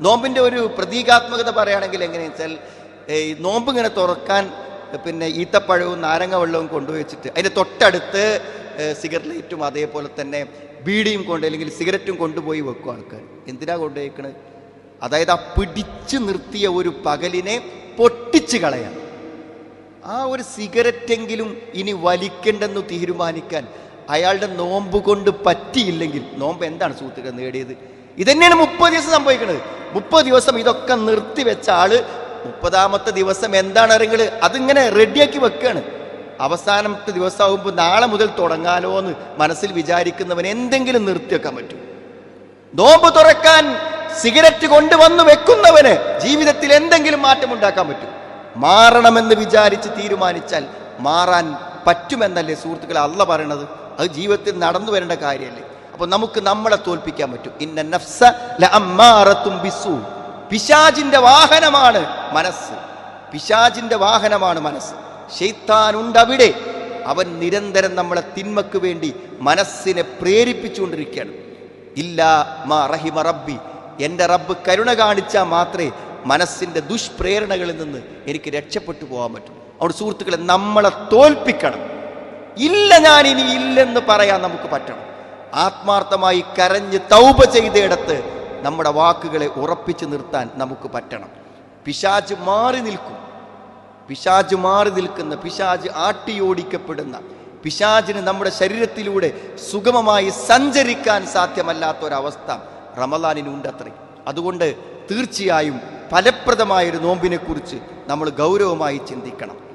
നോമ്പിന്റെ ഒരു പ്രതീകാത്മകത പറയുകയാണെങ്കിൽ എങ്ങനെയാണെന്ന് വെച്ചാൽ ഈ നോമ്പ് ഇങ്ങനെ തുറക്കാൻ പിന്നെ ഈത്തപ്പഴവും നാരങ്ങ വെള്ളവും കൊണ്ടുവച്ചിട്ട് അതിന്റെ തൊട്ടടുത്ത് സിഗരറ്റ് ലൈറ്റും അതേപോലെ തന്നെ ബീഡിയും കൊണ്ട് അല്ലെങ്കിൽ സിഗരറ്റും കൊണ്ടുപോയി വെക്കും ആൾക്കാർ. എന്തിനാ കൊണ്ടുപോയിക്കണത് അതായത് ആ പിടിച്ചു നിർത്തിയ ഒരു പകലിനെ പൊട്ടിച്ചു കളയാൻ ആ ഒരു സിഗരറ്റെങ്കിലും ഇനി വലിക്കണ്ടെന്ന് തീരുമാനിക്കാൻ അയാളുടെ നോമ്പ് കൊണ്ട് പറ്റിയില്ലെങ്കിൽ നോമ്പ് എന്താണ് സുഹൃത്തുക്കൾ നേടിയത്? ഇതന്നെയാണ് മുപ്പത് ദിവസം സംഭവിക്കുന്നത് മുപ്പത് ദിവസം ഇതൊക്കെ നിർത്തിവെച്ച ആൾ മുപ്പതാമത്തെ ദിവസം എന്താണ് അറിയുന്നത് അതിങ്ങനെ റെഡിയാക്കി വെക്കുകയാണ് അവസാനത്തെ ദിവസമാകുമ്പോൾ നാളെ മുതൽ തുടങ്ങാലോ എന്ന് മനസ്സിൽ വിചാരിക്കുന്നവൻ എന്തെങ്കിലും നിർത്തിവെക്കാൻ പറ്റും. നോമ്പ് തുറക്കാൻ സിഗരറ്റ് കൊണ്ടുവന്ന് വെക്കുന്നവന് ജീവിതത്തിൽ എന്തെങ്കിലും മാറ്റം ഉണ്ടാക്കാൻ പറ്റും. മാറണമെന്ന് വിചാരിച്ച് തീരുമാനിച്ചാൽ മാറാൻ പറ്റുമെന്നല്ലേ സുഹൃത്തുക്കളെ അല്ല പറയണത്? അത് ജീവിതത്തിൽ നടന്നു വരേണ്ട കാര്യമല്ലേ? അപ്പൊ നമുക്ക് നമ്മളെ തോൽപ്പിക്കാൻ പറ്റും. ഇന്ന നഫ്സ ലഅമ്മാറത്തും ബിസു പിശാജിന്റെ വാഹനമാണ് മനസ്സ്. പിശാജിന്റെ വാഹനമാണ് മനസ്സ്. ഷെയ്ത്താനുണ്ട് അവിടെ അവൻ നിരന്തരം നമ്മളെ തിന്മക്ക് വേണ്ടി മനസ്സിനെ പ്രേരിപ്പിച്ചുകൊണ്ടിരിക്കുകയാണ്. ഇല്ല മാ റഹിമ റബ്ബി. എന്റെ റബ്ബ് കരുണ കാണിച്ചാൽ മാത്രമേ മനസ്സിന്റെ ദുഷ്പ്രേരണകളിൽ നിന്ന് എനിക്ക് രക്ഷപ്പെട്ടു പോകാൻ പറ്റൂ. അവിടെ സുഹൃത്തുക്കളെ നമ്മളെ തോൽപ്പിക്കണം. ഇല്ല ഞാൻ ഇനി ഇല്ലെന്ന് പറയാൻ നമുക്ക് പറ്റണം. ആത്മാർത്ഥമായി കരഞ്ഞ് തൗപ ചെയ്തയിടത്ത് നമ്മുടെ വാക്കുകളെ ഉറപ്പിച്ചു നിർത്താൻ നമുക്ക് പറ്റണം. പിശാജ് മാറി നിൽക്കും. പിശാജ് മാറി നിൽക്കുന്ന പിശാജ് ആട്ടിയോടിക്കപ്പെടുന്ന പിശാജിന് നമ്മുടെ ശരീരത്തിലൂടെ സുഗമമായി സഞ്ചരിക്കാൻ സാധ്യമല്ലാത്തൊരവസ്ഥ റമലാനിനുണ്ട് അത്രേ അതുകൊണ്ട് തീർച്ചയായും ഫലപ്രദമായൊരു നോമ്പിനെക്കുറിച്ച് നമ്മൾ ഗൗരവമായി ചിന്തിക്കണം.